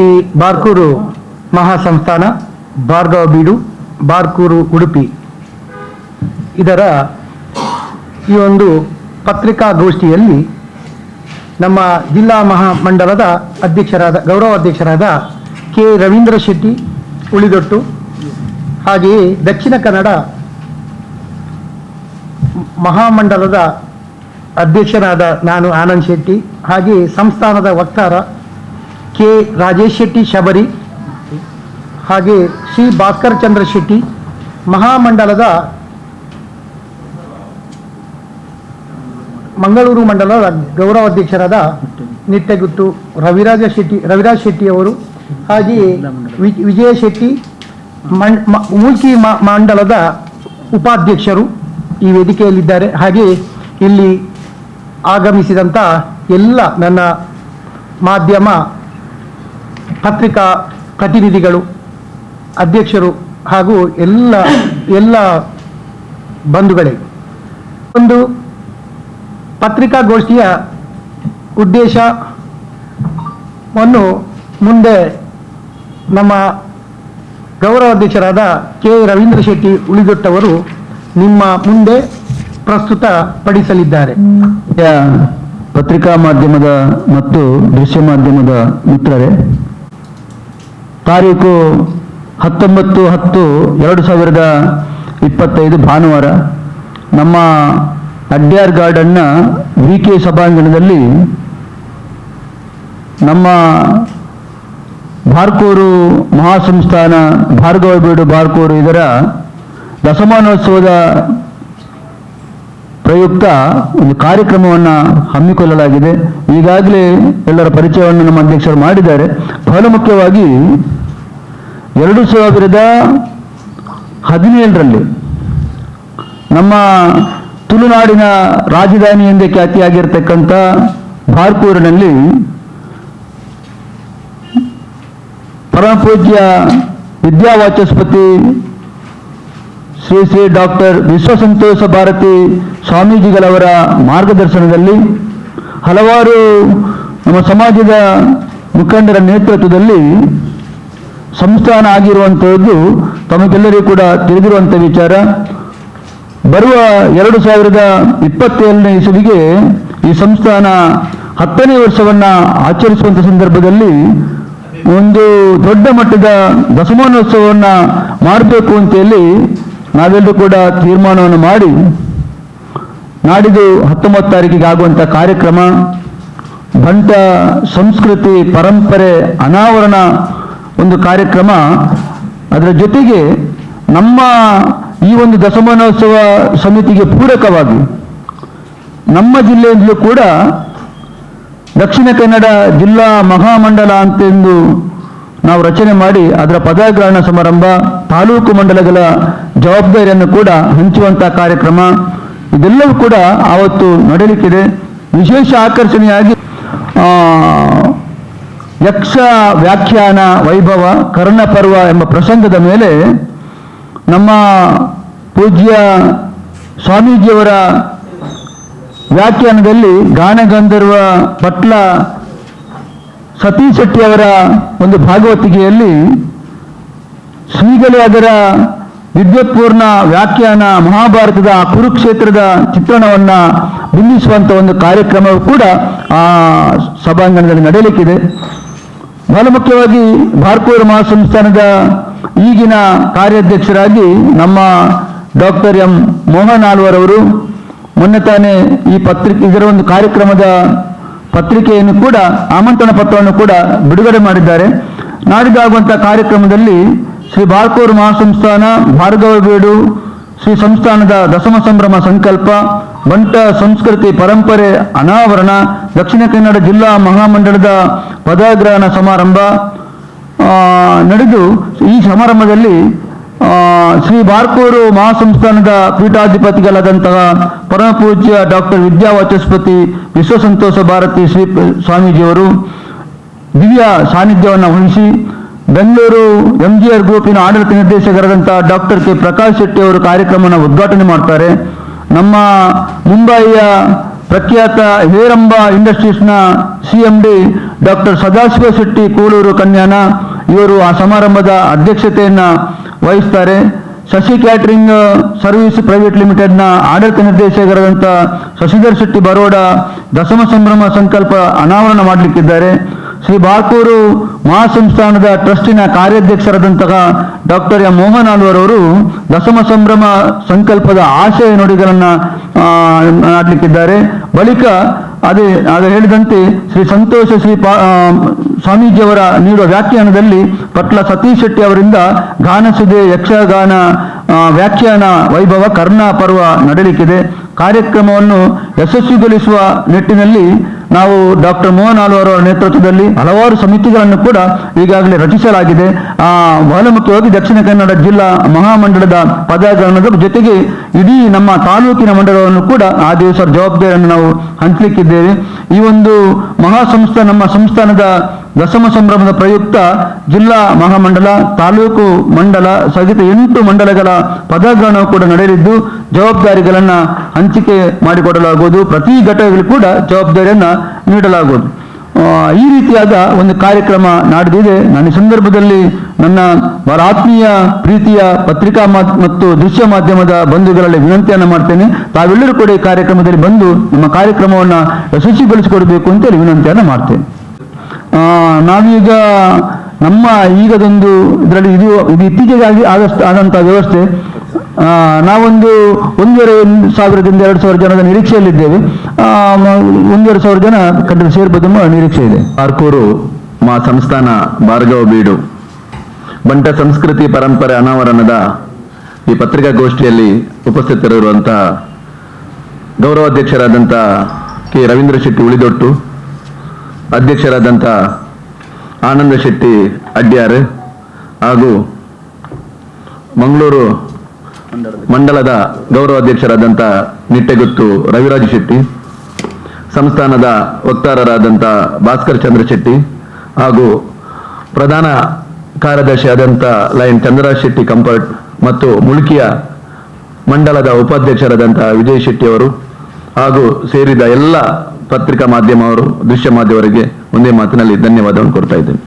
ಶ್ರೀ ಬಾರ್ಕೂರು ಮಹಾಸಂಸ್ಥಾನ, ಭಾರ್ಗವ ಬೀಡು, ಬಾರ್ಕೂರು ಉಡುಪಿ. ಇದರ ಈ ಒಂದು ಪತ್ರಿಕಾಗೋಷ್ಠಿಯಲ್ಲಿ ನಮ್ಮ ಜಿಲ್ಲಾ ಮಹಾಮಂಡಲದ ಅಧ್ಯಕ್ಷರಾದ, ಗೌರವ ಅಧ್ಯಕ್ಷರಾದ ಕೆ ರವೀಂದ್ರ ಶೆಟ್ಟಿ, ಉಳಿದೊಟ್ಟು, ಹಾಗೆಯೇ ದಕ್ಷಿಣ ಕನ್ನಡ ಮಹಾಮಂಡಲದ ಅಧ್ಯಕ್ಷರಾದ ನಾನು ಆನಂದ್ ಶೆಟ್ಟಿ, ಹಾಗೆಯೇ ಸಂಸ್ಥಾನದ ವಕ್ತಾರ ಕೆ ರಾಜೇಶ್ ಶೆಟ್ಟಿ ಶಬರಿ ಹಾಗೆ ಶ್ರೀ ಭಾಸ್ಕರ್ ಚಂದ್ರ ಶೆಟ್ಟಿ ಮಹಾಮಂಡಲದ ಮಂಗಳೂರು ಮಂಡಲದ ಗೌರವ ಅಧ್ಯಕ್ಷರಾದ ನಿಟ್ಟೆಗುತ್ತು ರವಿರಾಜ ಶೆಟ್ಟಿ, ರವಿರಾಜ್ ಶೆಟ್ಟಿ ಅವರು ಹಾಗೆಯೇ ವಿಜಯ ಶೆಟ್ಟಿ ಮೂಲ್ಕಿ ಮಂಡಲದ ಉಪಾಧ್ಯಕ್ಷರು ಈ ವೇದಿಕೆಯಲ್ಲಿದ್ದಾರೆ. ಹಾಗೆ ಇಲ್ಲಿ ಆಗಮಿಸಿದಂಥ ಎಲ್ಲ ನನ್ನ ಮಾಧ್ಯಮ ಪತ್ರಿಕಾ ಪ್ರತಿನಿಧಿಗಳು, ಅಧ್ಯಕ್ಷರು ಹಾಗೂ ಎಲ್ಲ ಎಲ್ಲ ಬಂಧುಗಳೇ. ಒಂದು ಪತ್ರಿಕಾಗೋಷ್ಠಿಯ ಉದ್ದೇಶವನ್ನು ಮುಂದೆ ನಮ್ಮ ಗೌರವಾಧ್ಯಕ್ಷರಾದ ಕೆ ರವೀಂದ್ರ ಶೆಟ್ಟಿ ಉಳಿದೊಟ್ಟವರು ನಿಮ್ಮ ಮುಂದೆ ಪ್ರಸ್ತುತ ಪಡಿಸಲಿದ್ದಾರೆ ಪತ್ರಿಕಾ ಮಾಧ್ಯಮದ ಮತ್ತು ದೃಶ್ಯ ಮಾಧ್ಯಮದ ಮಿತ್ರರೇ ತಾರೀಕು ಹತ್ತೊಂಬತ್ತು ಹತ್ತು ಎರಡು ಸಾವಿರದ ಇಪ್ಪತ್ತೈದು ಭಾನುವಾರ ನಮ್ಮ ಅಡ್ಯಾರ್ ಗಾರ್ಡನ್ನ ವಿ ಕೆ ಸಭಾಂಗಣದಲ್ಲಿ ನಮ್ಮ ಬಾರ್ಕೂರು ಮಹಾಸಂಸ್ಥಾನ ಭಾರ್ಗವ ಬೀಡು ಬಾರ್ಕೂರು ಇದರ ದಶಮಾನೋತ್ಸವದ ಪ್ರಯುಕ್ತ ಒಂದು ಕಾರ್ಯಕ್ರಮವನ್ನು ಹಮ್ಮಿಕೊಳ್ಳಲಾಗಿದೆ. ಈಗಾಗಲೇ ಎಲ್ಲರ ಪರಿಚಯವನ್ನು ನಮ್ಮ ಅಧ್ಯಕ್ಷರು ಮಾಡಿದ್ದಾರೆ. ಬಹಳ ಮುಖ್ಯವಾಗಿ ಎರಡು ಸಾವಿರದ ಹದಿನೇಳರಲ್ಲಿ ನಮ್ಮ ತುಳುನಾಡಿನ ರಾಜಧಾನಿ ಎಂದೇ ಖ್ಯಾತಿಯಾಗಿರ್ತಕ್ಕಂಥ ಬಾರ್ಕೂರಿನಲ್ಲಿ ಪರಮಪೂಜ್ಯ ವಿದ್ಯಾವಾಚಸ್ಪತಿ ಶ್ರೀ ಶ್ರೀ ಡಾಕ್ಟರ್ ವಿಶ್ವಸಂತೋಷ ಭಾರತಿ ಸ್ವಾಮೀಜಿಗಳವರ ಮಾರ್ಗದರ್ಶನದಲ್ಲಿ ಹಲವಾರು ನಮ್ಮ ಸಮಾಜದ ಮುಖಂಡರ ನೇತೃತ್ವದಲ್ಲಿ ಸಂಸ್ಥಾನ ಆಗಿರುವಂಥದ್ದು ತಮಗೆಲ್ಲರಿಗೂ ಕೂಡ ತಿಳಿದಿರುವಂಥ ವಿಚಾರ. ಬರುವ ಎರಡು ಸಾವಿರದ ಇಪ್ಪತ್ತೇಳನೇ ಇಸವಿಗೆ ಈ ಸಂಸ್ಥಾನ ಹತ್ತನೇ ವರ್ಷವನ್ನ ಆಚರಿಸುವಂಥ ಸಂದರ್ಭದಲ್ಲಿ ಒಂದು ದೊಡ್ಡ ಮಟ್ಟದ ದಶಮಾನೋತ್ಸವವನ್ನ ಮಾಡಬೇಕು ಅಂತ ಹೇಳಿ ನಾವೆಲ್ಲರೂ ಕೂಡ ತೀರ್ಮಾನವನ್ನು ಮಾಡಿ ನಾಡಿದು ಹತ್ತೊಂಬತ್ತು ತಾರೀಕಿಗೆ ಆಗುವಂಥ ಕಾರ್ಯಕ್ರಮ. ಬಂಟ ಸಂಸ್ಕೃತಿ ಪರಂಪರೆ ಅನಾವರಣ ಒಂದು ಕಾರ್ಯಕ್ರಮ. ಅದರ ಜೊತೆಗೆ ನಮ್ಮ ಈ ಒಂದು ದಶಮಾನೋತ್ಸವ ಸಮಿತಿಗೆ ಪೂರಕವಾಗಿ ನಮ್ಮ ಜಿಲ್ಲೆಯಿಂದಲೂ ಕೂಡ ದಕ್ಷಿಣ ಕನ್ನಡ ಜಿಲ್ಲಾ ಮಹಾಮಂಡಲ ಅಂತೆಂದು ನಾವು ರಚನೆ ಮಾಡಿ ಅದರ ಪದಗ್ರಹಣ ಸಮಾರಂಭ, ತಾಲೂಕು ಮಂಡಲಗಳ ಜವಾಬ್ದಾರಿಯನ್ನು ಕೂಡ ಹಂಚುವಂತಹ ಕಾರ್ಯಕ್ರಮ. ಇದೆಲ್ಲವೂ ಕೂಡ ಆವತ್ತು ನಡೆಯಲಿಕ್ಕಿದೆ ವಿಶೇಷ ಆಕರ್ಷಣೆಯಾಗಿ ಯಕ್ಷ ವ್ಯಾಖ್ಯಾನ ವೈಭವ, ಕರ್ಣಪರ್ವ ಎಂಬ ಪ್ರಸಂಗದ ಮೇಲೆ ನಮ್ಮ ಪೂಜ್ಯ ಸ್ವಾಮೀಜಿಯವರ ವ್ಯಾಖ್ಯಾನದಲ್ಲಿ ಗಾನಗಂಧರ್ವ ಪಟ್ಲ ಸತೀಶ್ ಶೆಟ್ಟಿ ಅವರ ಒಂದು ಭಾಗವತಿಕೆಯಲ್ಲಿ ಶ್ರೀಗಳೇ ಅದರ ವಿದ್ವತ್ಪೂರ್ಣ ವ್ಯಾಖ್ಯಾನ ಮಹಾಭಾರತದ ಕುರುಕ್ಷೇತ್ರದ ಚಿತ್ರಣವನ್ನ ಬಿಂಬಿಸುವಂತ ಒಂದು ಕಾರ್ಯಕ್ರಮವು ಕೂಡ ಆ ಸಭಾಂಗಣದಲ್ಲಿ ನಡೆಯಲಿಕ್ಕಿದೆ. ಬಹಳ ಮುಖ್ಯವಾಗಿ ಭಾರ್ಕೂರು ಮಹಾಸಂಸ್ಥಾನದ ಈಗಿನ ಕಾರ್ಯಾಧ್ಯಕ್ಷರಾಗಿ ನಮ್ಮ ಡಾಕ್ಟರ್ ಎಂ ಮೋಹನ್ ಆಳ್ವರ್ ಅವರು ಮೊನ್ನೆ ತಾನೇ ಈ ಪತ್ರಿಕೆ ಇದರ ಒಂದು ಕಾರ್ಯಕ್ರಮದ ಪತ್ರಿಕೆಯನ್ನು ಕೂಡ, ಆಮಂತ್ರಣ ಪತ್ರವನ್ನು ಕೂಡ ಬಿಡುಗಡೆ ಮಾಡಿದ್ದಾರೆ. ನಾಡಿದಾಗುವಂಥ ಕಾರ್ಯಕ್ರಮದಲ್ಲಿ ಶ್ರೀ ಬಾರ್ಕೂರು ಮಹಾಸಂಸ್ಥಾನ ಭಾರ್ಗವ ಬೀಡು ಶ್ರೀ ಸಂಸ್ಥಾನದ ದಶಮ ಸಂಭ್ರಮ ಸಂಕಲ್ಪ ಬಂಟ ಸಂಸ್ಕೃತಿ ಪರಂಪರೆ ಅನಾವರಣ ದಕ್ಷಿಣ ಕನ್ನಡ ಜಿಲ್ಲಾ ಮಹಾಮಂಡಲದ ಪದಗ್ರಹಣ ಸಮಾರಂಭ ನಡೆದು ಈ ಸಮಾರಂಭದಲ್ಲಿ ಶ್ರೀ ಬಾರ್ಕೂರು ಮಹಾಸಂಸ್ಥಾನದ ಪೀಠಾಧಿಪತಿಗಳಾದಂತಹ ಪರಮಪೂಜ್ಯ ಡಾಕ್ಟರ್ ವಿದ್ಯಾವಾಚಸ್ಪತಿ ವಿಶ್ವಸಂತೋಷ ಭಾರತಿ ಶ್ರೀ ಸ್ವಾಮೀಜಿಯವರು ದಿವ್ಯ ಸಾನ್ನಿಧ್ಯವನ್ನು ವಹಿಸಿ ಬೆಂಗಳೂರು ಎಂಜಿಆರ್ ಗ್ರೂಪಿನ ಆಡಳಿತ ನಿರ್ದೇಶಕರಾದಂತಹ ಡಾಕ್ಟರ್ ಕೆ ಪ್ರಕಾಶ್ ಶೆಟ್ಟಿ ಅವರು ಕಾರ್ಯಕ್ರಮವನ್ನು ಉದ್ಘಾಟನೆ ಮಾಡ್ತಾರೆ. ನಮ್ಮ ಮುಂಬಯಿಯ ಪ್ರಖ್ಯಾತ Heramba ಇಂಡಸ್ಟ್ರೀಸ್ನ C M D doctor Sadashiva Shetty Kulur Kanyana, ಇವರು ಆ ಸಮಾರಂಭದ ಅಧ್ಯಕ್ಷತೆಯನ್ನು ವಹಿಸ್ತಾರೆ. ಶಶಿ ಕ್ಯಾಟರಿಂಗ್ ಸರ್ವಿಸ್ ಪ್ರೈವೇಟ್ ಲಿಮಿಟೆಡ್ನ ಆಡಳಿತ ನಿರ್ದೇಶಕರಾದಂಥ ಶಶಿಧರ್ ಶೆಟ್ಟಿ ಬರೋಡ ದಶಮ ಸಂಭ್ರಮ ಸಂಕಲ್ಪ ಅನಾವರಣ ಮಾಡಲಿಕ್ಕಿದ್ದಾರೆ. ಶ್ರೀ ಬಾಳ್ಕೂರು ಮಹಾಸಂಸ್ಥಾನದ ಟ್ರಸ್ಟಿನ ಕಾರ್ಯಾಧ್ಯಕ್ಷರಾದಂತಹ ಡಾಕ್ಟರ್ ಎಂ ಮೋಹನ್ ಆಳ್ವರವರು ದಶಮ ಸಂಭ್ರಮ ಸಂಕಲ್ಪದ ಆಶಯ ನುಡಿಗಳನ್ನು ಆ, ನಾಡಲಿಕ್ಕಿದ್ದಾರೆ. ಬಳಿಕ ಅದೇ ಅದು ಹೇಳಿದಂತೆ ಶ್ರೀ ಸಂತೋಷ ಶ್ರೀ ಪಾ ಸ್ವಾಮೀಜಿಯವರ ನೀಡುವ ವ್ಯಾಖ್ಯಾನದಲ್ಲಿ ಪಟ್ಲ ಸತೀಶ್ ಶೆಟ್ಟಿ ಅವರಿಂದ ಗಾನಸುದೆ ಯಕ್ಷಗಾನ ವ್ಯಾಖ್ಯಾನ ವೈಭವ ಕರ್ಣ ಪರ್ವ ನಡೆಯಲಿಕ್ಕಿದೆ. ಕಾರ್ಯಕ್ರಮವನ್ನು ಯಶಸ್ವಿಗೊಳಿಸುವ ನಿಟ್ಟಿನಲ್ಲಿ ನಾವು ಡಾಕ್ಟರ್ ಮೋಹನ್ ಆಳ್ವಾರ್ ಅವರ ನೇತೃತ್ವದಲ್ಲಿ ಹಲವಾರು ಸಮಿತಿಗಳನ್ನು ಕೂಡ ಈಗಾಗಲೇ ರಚಿಸಲಾಗಿದೆ. ಆ, ಬಹಳ ದಕ್ಷಿಣ ಕನ್ನಡ ಜಿಲ್ಲಾ ಮಹಾಮಂಡಲದ ಪದಾಗರಣದ ಜೊತೆಗೆ ಇಡೀ ನಮ್ಮ ತಾಲೂಕಿನ ಮಂಡಲವನ್ನು ಕೂಡ ಆ ದಿವಸ ಜವಾಬ್ದಾರಿಯನ್ನು ನಾವು ಹಂಚಲಿಕ್ಕಿದ್ದೇವೆ. ಈ ಒಂದು ಮಹಾ ಸಂಸ್ಥೆ ನಮ್ಮ ಸಂಸ್ಥಾನದ ದಶಮ ಸಂಭ್ರಮದ ಪ್ರಯುಕ್ತ ಜಿಲ್ಲಾ ಮಹಾಮಂಡಲ, ತಾಲೂಕು ಮಂಡಲ ಸಹಿತ ಎಂಟು ಮಂಡಲಗಳ ಪದಗ್ರಹಣ ಕೂಡ ನಡೆಯಲಿದ್ದು, ಜವಾಬ್ದಾರಿಗಳನ್ನ ಹಂಚಿಕೆ ಮಾಡಿಕೊಡಲಾಗುವುದು. ಪ್ರತಿ ಘಟಕಗಳು ಕೂಡ ಜವಾಬ್ದಾರಿಯನ್ನು ನೀಡಲಾಗುವುದು. ಈ ರೀತಿಯಾದ ಒಂದು ಕಾರ್ಯಕ್ರಮ ನಾಡಿದಿದೆ. ನಾನು ಸಂದರ್ಭದಲ್ಲಿ ನನ್ನ ಆತ್ಮೀಯ ಪ್ರೀತಿಯ ಪತ್ರಿಕಾ ಮಾತ್- ಮತ್ತು ದೃಶ್ಯ ಮಾಧ್ಯಮದ ಬಂಧುಗಳಲ್ಲಿ ವಿನಂತಿಯನ್ನು ಮಾಡ್ತೇನೆ. ತಾವೆಲ್ಲರೂ ಕೂಡ ಈ ಕಾರ್ಯಕ್ರಮದಲ್ಲಿ ಬಂದು ನಮ್ಮ ಕಾರ್ಯಕ್ರಮವನ್ನು ಯಶಸ್ವಿಗೊಳಿಸಿಕೊಡಬೇಕು ಅಂತೇಳಿ ವಿನಂತಿಯನ್ನು ಮಾಡ್ತೇನೆ. ನಾವೀಗ ನಮ್ಮ ಈಗದೊಂದು ಇದರಲ್ಲಿ ಇದು ಇದು ಇತ್ತೀಚೆಗಾಗಿ ಆದಷ್ಟು ಆದಂಥ ವ್ಯವಸ್ಥೆ ನಾವೊಂದು ಒಂದೂವರೆ ಸಾವಿರದಿಂದ ಎರಡು ಸಾವಿರ ಜನದ ನಿರೀಕ್ಷೆಯಲ್ಲಿದ್ದೇವೆ. ಒಂದೂವರೆ ಸಾವಿರ ಜನ ಖಂಡಿತ ಸೇರ್ಬೋದು ನಿರೀಕ್ಷೆ ಇದೆ. ಆರ್ಕೂರು ಮಾ ಸಂಸ್ಥಾನ ಭಾರ್ಗವ ಬೀಡು. ಬಂಟ ಸಂಸ್ಕೃತಿ ಪರಂಪರೆ ಅನಾವರಣದ ಈ ಪತ್ರಿಕಾಗೋಷ್ಠಿಯಲ್ಲಿ ಉಪಸ್ಥಿತರಿರುವಂತಹ ಗೌರವಾಧ್ಯಕ್ಷರಾದಂಥ ಕೆ. ರವೀಂದ್ರ ಶೆಟ್ಟಿ ಉಳಿದೊಟ್ಟು ಅಧ್ಯಕ್ಷರಾದಂಥ ಆನಂದ ಶೆಟ್ಟಿ ಅಡ್ಯಾರ್ ಹಾಗೂ ಮಂಗಳೂರು ಮಂಡಲದ ಗೌರವಾಧ್ಯಕ್ಷರಾದಂಥ ನಿಟ್ಟೆಗುತ್ತು ರವಿರಾಜ್ ಶೆಟ್ಟಿ, ಸಂಸ್ಥಾನದ ವಕ್ತಾರರಾದಂಥ ಭಾಸ್ಕರ್ ಚಂದ್ರ ಶೆಟ್ಟಿ ಹಾಗೂ ಪ್ರಧಾನ ಕಾರ್ಯದರ್ಶಿಯಾದಂಥ ಲಯನ್ ಚಂದ್ರರಾಜ್ ಶೆಟ್ಟಿ ಕಂಪರ್ಟ್ ಮತ್ತು ಮುಳುಕಿಯ ಮಂಡಲದ ಉಪಾಧ್ಯಕ್ಷರಾದಂಥ ವಿಜಯ್ ಶೆಟ್ಟಿ ಅವರು ಹಾಗೂ ಸೇರಿದ ಎಲ್ಲ ಪತ್ರಿಕಾ ಮಾಧ್ಯಮವರು ದೃಶ್ಯ ಮಾಧ್ಯಮವರಿಗೆ ಒಂದೇ ಮಾತಿನಲ್ಲಿ ಧನ್ಯವಾದವನ್ನು ಕೊಡ್ತಾ ಇದ್ದೇನೆ.